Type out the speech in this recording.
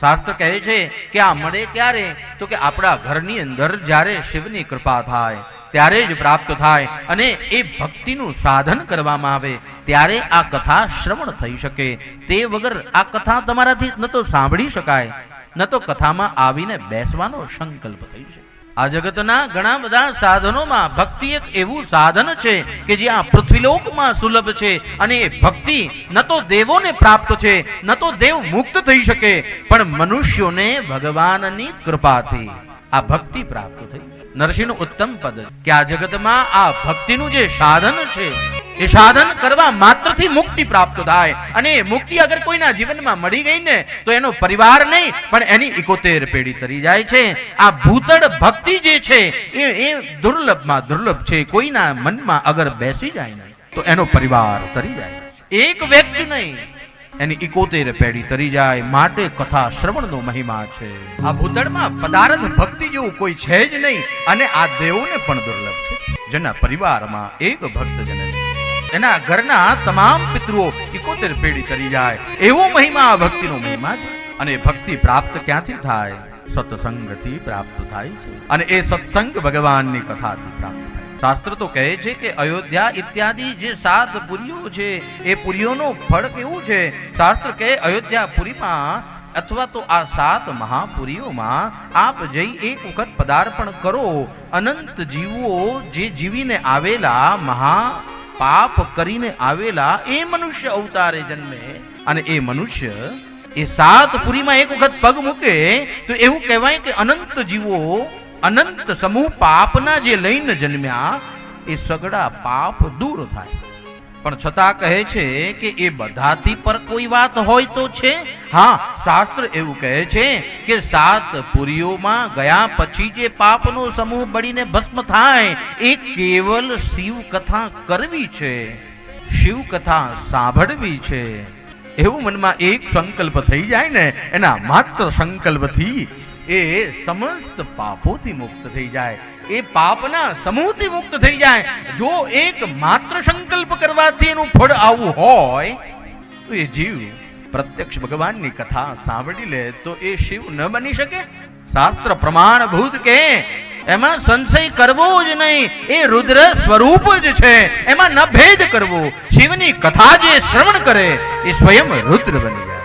શાસ્ત્ર કહે છે કે આ મળે ક્યારે? તો કે આપણા ઘરની અંદર જ્યારે શિવની કૃપા થાય, ત્યારે જ પ્રાપ્ત થાય અને એ ભક્તિનું સાધન કરવામાં આવે, ત્યારે આ કથા શ્રવણ થઈ શકે. તે વગર આ કથા તમારાથી ન તો સાંભળી શકાય, ન તો કથામાં આવીને બેસવાનો સંકલ્પ થઈ શકે. આ જગતના ઘણા બધા સાધનોમાં ભક્તિ એક એવું સાધન છે કે જે આ પૃથ્વીલોકમાં સુલભ છે અને એ ભક્તિ ન તો દેવોને પ્રાપ્ત છે, ન તો દેવ મુક્ત થઈ શકે, પણ મનુષ્યોને ભગવાનની કૃપાથી આ ભક્તિ પ્રાપ્ત થઈ. નરસિંહનું ઉત્તમ પદ કે આ જગતમાં આ ભક્તિનું જે સાધન છે એ સાધન કરવા માત્રથી મુક્તિ પ્રાપ્ત થાય. અને એ મુક્તિ અગર કોઈના જીવનમાં મળી ગઈ ને, તો એનો પરિવાર નહીં, પણ એની ઇકોતેર પેઢી તરી જાય છે. આ ભૂતળ ભક્તિ જે છે, એ એ દુર્લભમાં દુર્લભ છે. કોઈના મનમાં અગર બેસી જાય ને, તો એનો પરિવાર તરી જાય. એક વ્યક્તિ નહીં, એની ઇકોતેર પેઢી તરી જાય. માટે કથા શ્રવણનો મહિમા છે. આ ભૂતળમાં પદાર્થ ભક્તિ જેવું કોઈ છે જ નહીં, અને આ દેવોને પણ દુર્લભ છે. જેના પરિવારમાં એક ભક્ત જન એના ઘરના તમામ પિતૃઓ ઇકોતેર પેઢી કરી જાય. એવો મહિમા આ ભક્તિનો મહિમા છે. અને ભક્તિ પ્રાપ્ત ક્યાંથી થાય? સત્સંગથી પ્રાપ્ત થાય છે. અને એ સત્સંગ ભગવાનની કથાથી પ્રાપ્ત શાસ્ત્ર તો કહે છે કે અયોધ્યા ઇત્યાદિ જે સાત પુરીઓ છે, એ પુરીઓનો ફળ કેવું છે? શાસ્ત્ર કહે અયોધ્યા પુરીમાં અથવા તો આ સાત મહાપુરીઓમાં આપ જઈ એક વખત પદાર્પણ કરો. અનંત જીવો જે જીવીને આવેલા મહા પાપ કરીને આવેલા એ મનુષ્ય અવતારે જન્મે અને એ મનુષ્ય એ સાત પુરીમાં એક વખત પગ મૂકે તો એવું કહેવાય કે અનંત જીવો, અનંત સમૂહ પાપના જે લઈને જન્મ્યા, એ સગડા પાપ દૂર થાય. પણ છતાં કહે છે કે એ બધાથી પર કોઈ વાત હોય તો છે? હા, શાસ્ત્ર એવું કહે છે કે સાત પુરીઓમાં ગયા પછી જે પાપનો સમૂહ બળીને ભસ્મ થાય, એ કેવલ શિવ કથા કરવી છે. શિવ કથા સાંભળવી છે. એવું મનમાં એક સંકલ્પ થઈ જાય ને, એના માત્ર સંકલ્પથી એ સમસ્ત પાપોથી મુક્ત થઈ જાય. એ પાપના સમૂહથી મુક્ત થઈ જાય. જો એક માત્ર સંકલ્પ કરવાથી એનું ફળ આવું હોય, તો એ જીવ પ્રત્યક્ષ ભગવાનની કથા સાંભળી લે તો એ શિવ ન બની શકે? શાસ્ત્ર પ્રમાણભૂત કે, એમાં સંશય કરવો જ નહીં, એ રુદ્ર સ્વરૂપ જ છે, એમાં ન ભેદ કરવો. શિવની કથા જે શ્રવણ કરે, એ સ્વયં રુદ્ર બની